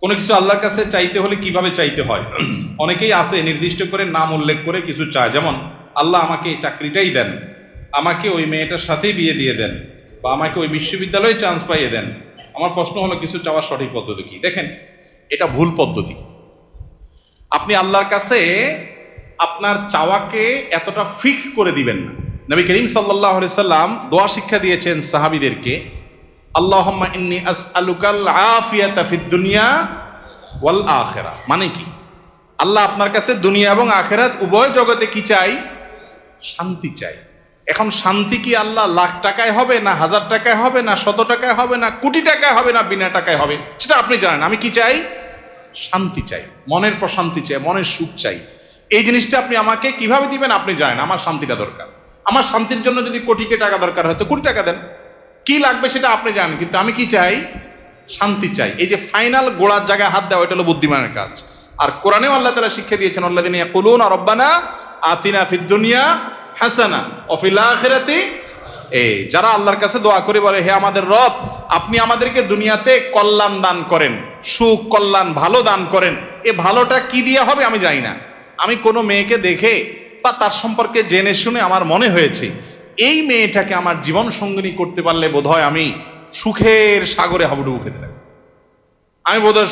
কোনো কিছু আল্লাহর কাছে চাইতে হলে কীভাবে চাইতে হয়? অনেকেই আছে নির্দিষ্ট করে নাম উল্লেখ করে কিছু চায়। যেমন, আল্লাহ আমাকে এই চাকরিটাই দেন। আমাকে ওই মেয়েটার সাথেই বিয়ে দিয়ে দেন বা আমাকে ওই বিশ্ববিদ্যালয়ে চান্স পাইয়ে দেন। আমার প্রশ্ন হলো, কিছু চাওয়ার সঠিক পদ্ধতি কি? দেখেন, এটা ভুল পদ্ধতি। আপনি আল্লাহর কাছে আপনার চাওয়াকে এতটা ফিক্স করে দিবেন না। নবী করিম সাল্লাহ সাল্লাম দোয়া শিক্ষা দিয়েছেন সাহাবিদেরকে। আল্লাহম্মা ইন্নি আস আলুকাল আফিয়াতা ফিদ দুনিয়া ওয়াল আখেরা। মানে কি? আল্লাহ আপনার কাছে দুনিয়া এবং আখেরাত উভয় জগতে কি চাই? শান্তি চাই। এখন শান্তি কি আল্লাহ লাখ টাকায় হবে না হাজার টাকায় হবে না শত টাকায় হবে না কোটি টাকায় হবে না বিনা টাকায় হবে? সেটা আপনি জানেন। আমি কি চাই? শান্তি চাই। মনের প্রশান্তি চাই, মনের সুখ চাই। এই জিনিসটা আপনি আমাকে কীভাবে দিবেন আপনি জানেন। আমার শান্তিটা দরকার। আমার শান্তির জন্য যদি কোটিকে টাকা দরকার হয় তো কোটি টাকা দেন। কি লাগবে সেটা আপনি জানেন, কিন্তু আমি কি চাই? শান্তি চাই। এই যে ফাইনাল গোড়ার জায়গায় হাত দেওয়া, এটা হলো বুদ্ধিমানের কাজ। আর কোরআনেও আল্লাহ তালা শিক্ষা দিয়েছেন আল্লাহ দিন কুলুন আর রব্বানা আতিনা ফিদ দুনিয়া হাসানা অফিল আখিরাতি। এই, যারা আল্লাহর কাছে দোয়া করে বলে, হে আমাদের রব, আপনি আমাদেরকে দুনিয়াতে কল্যাণ দান করেন সুখ কল্যাণ ভালো দান করেন। এ ভালোটা কি দিয়ে হবে আমি জানি না। আমি কোনো মেয়েকে দেখে বা তার সম্পর্কে জেনে শুনে আমার মনে হয়েছে এই মেয়েটাকে আমার জীবন সঙ্গিনী করতে পারলে বোধহয় আমি সুখের সাগরে হাবুডুবু খেতে থাকব। আমি বোধহয়